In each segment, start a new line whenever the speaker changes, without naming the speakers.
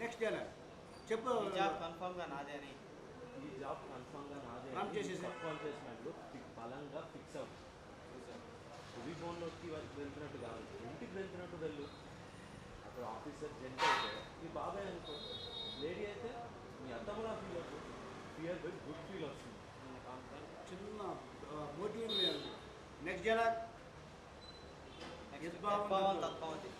Next dialogue చెప్పు.
ఈ job కన్ఫర్మ్గా నాదే అని.
ఈ జాబ్ కన్ఫర్మ్గా నాదే
చేసేసి.
సబ్ కాన్షియస్ మైండ్లో బలంగా ఫిక్స్ అవ్వు. హెవీ ఫోన్లోకి వారికి వెళ్తున్నట్టు కాదు. ఇంటికి వెళ్తున్నట్టు వెళ్ళు. అక్కడ ఆఫీసర్ జెంట్ అయితే మీ బాబాయ్ అనుకో. లేడీ అయితే మీ అత్తమ్మలా ఫీల్ అవుతుంది. ఫియర్ బై గుడ్ ఫీల్ వస్తుంది.
చిన్న మోటివేట్ నెక్స్ట్ డైలాగ్ యద్భావం
యద్భావం
తద్భవం.
తత్భవతి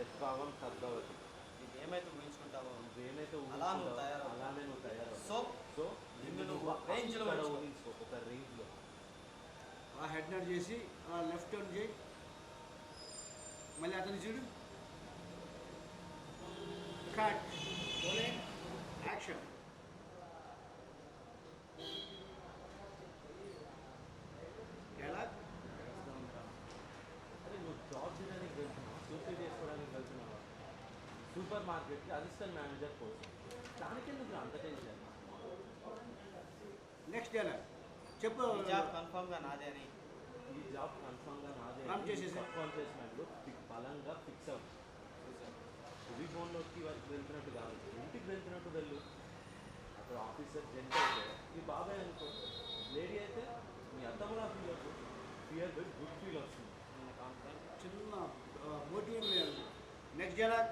యద్భావం తద్భవతి.
నీకు ఏమైతే ఊహించుకుంటావో?
నువ్వేమైతే
అలా నువ్వు తయారవు.
అలానే నువ్వు తయారవు.
సో
సో
నిన్ను నువ్వు range లో
అక్కడ
ఉంచుకో.
ఊహించుకో ఒక రేంజ్లో
ఆ హెడ్ నట్ చేసి ఆ లెఫ్ట్ టర్న్ చేయి. మళ్ళీ అతను చూడు. కట్ యాక్షన్
మార్కెట్కి అసిస్టెంట్ మేనేజర్ కోసం. దానికి ఎందుకు అంత టెన్షన్
నెక్స్ట్ డైలాగ్ చెప్పు.
ఈ జాబ్ కన్ఫర్మ్గా నాదే అని.
ఈ జాబ్ కన్ఫర్మ్గా నాదే
Run చేసేసి.
సబ్ కాన్షియస్ మైండ్లో బలంగా ఫిక్స్ అవ్వు. హెవీ ఫోన్లోకి వారికి వెళ్తున్నట్టు కాదు. ఇంటికి వెళ్తున్నట్టు వెళ్ళు. అక్కడ ఆఫీసర్ జెంట్ అయితే మీ బాబాయ్ అనుకో. లేడీ అయితే మీ అత్తమ్మలా ఫీల్ అవుతుంది. ఫియర్ బై గుడ్ ఫీల్ వస్తుంది.
చిన్న మోటివేట్ నెక్స్ట్ డైలాగ్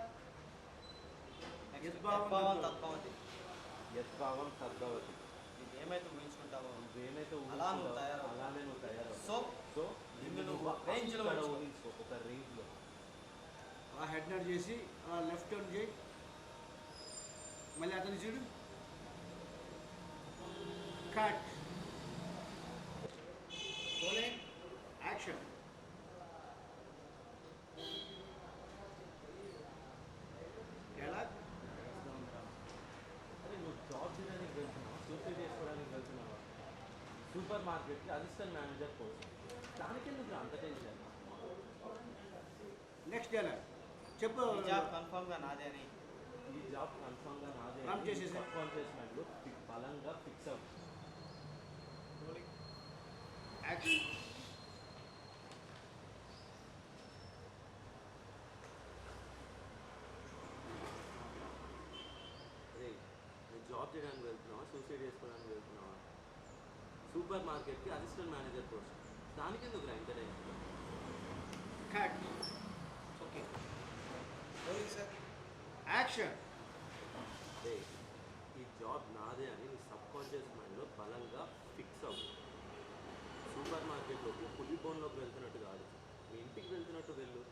యద్భావం
తద్భవతి.
నీకు ఏమైతే ఊహించుకుంటావో?
నువ్వేమైతే
అలా నువ్వు
ఊహించుకుంటావో
తయారవు.
అలానే నువ్వు తయారవు.
సో
సో
నిన్ను నువ్వు.
ఊహించుకో ఒక రేంజ్లో
హెడ్ నట్ చేసి ఆ లెఫ్ట్ టర్న్ చేయి. మళ్ళీ అతను చూడు. కట్
సూపర్ మార్కెట్కి అసిస్టెంట్ మేనేజర్ కోసం దానికి ఎందుకు అంత టెన్షన్
నెక్స్ట్ డైలాగ్ చెప్పు
ఈ జాబ్ కన్ఫర్మ్గా నాదే అని
ఈ జాబ్ కన్ఫర్మ్గా నాదే
Run చేసేసి.
సబ్ కాన్షియస్ మైండ్లో బలంగా ఫిక్స్ అవ్వు
యాక్షన్
అరే నువ్వు జాబ్ చేయడానికి వెళ్తున్నావా సూసైడ్ చేసుకోవడానికి వెళ్తున్నావా సూపర్ మార్కెట్కి అసిస్టెంట్ మేనేజర్ కోసం దానికి ఎందుకు ఇంత టెన్షన్
కట్ ఓకే యాక్షన్
ఈ జాబ్ నాదే అని నీ సబ్ కాన్షియస్ మైండ్లో బలంగా ఫిక్స్ అవ్వు. సూపర్ మార్కెట్లోకి పులి బోన్లోకి వెళ్తున్నట్టు కాదు. మీ ఇంటికి వెళ్తున్నట్టు వెళ్ళు.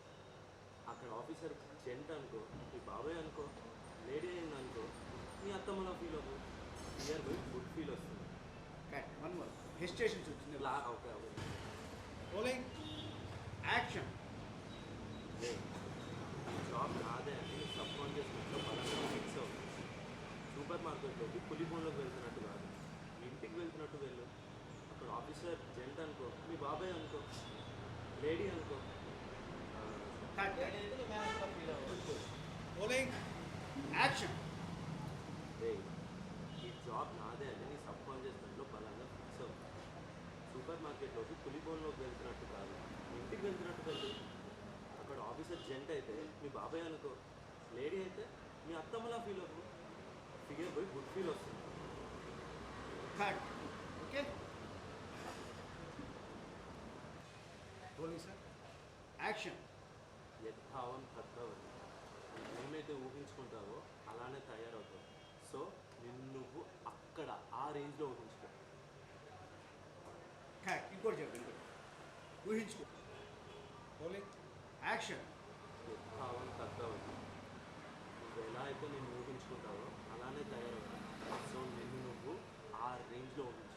అక్కడ ఆఫీసర్ జెంట్ అనుకో మీ బాబాయ్ అనుకో లేడీ అయింది అనుకో మీ అత్తమ్మలా ఫీల్ అవ్వు. పోయి గుడ్ ఫీల్ వస్తుంది.
కట్ వన్ మోర్ హెస్టేషన్స్ వచ్చింది
ఇలా ఓకే ఓకే
యాక్షన్
జాబ్ నాదే అని సబ్ కాన్షియస్ మైండ్లో బలంగా ఫిక్స్ అవ్వు సూపర్ మార్కెట్లోకి పులి బోన్లోకి వెళ్తున్నట్టు కాదు. ఇంటికి వెళ్తున్నట్టు వెళ్ళు. అక్కడ ఆఫీసర్ జెంట్ అనుకో మీ బాబాయ్ అనుకో లేడీ అనుకో.
యాక్షన్
ఈ జాబ్ నాదే అని నీ సబ్ కాన్షియస్ మైండ్లో బలంగా ఫిక్స్ అవ్వు సూపర్ మార్కెట్లోకి పులి బోన్లోకి వెళ్తున్నట్టు కాదు. ఇంటికి వెళ్తున్నట్టు వెళ్ళు అక్కడ ఆఫీసర్ జెంట్ అయితే మీ బాబాయ్ అనుకో లేడీ అయితే మీ అత్తమ్మలా ఫీల్ అవ్వు ఫిగర్ పోయి గుడ్ ఫీల్ వస్తుంది.
ఓకే సార్ యాక్షన్
యద్భావం తద్భవతి ఏమైతే ఊహించుకుంటావో అలానే తయారవుతావు. సో నిన్ను నువ్వు అక్కడ ఆ రేంజ్లో ఊహించుకో
కట్ ఇంకోటి చెప్పు ఇంకోటి. ఊహించుకో. పోలింగ్ యాక్షన్.
భావం తగ్గవద్దు నువ్వు ఎలా అయితే నేను ఊహించుకుంటావో అలానే తయారవుతావు సో నిన్ను నువ్వు ఆ రేంజ్లో ఊహించు.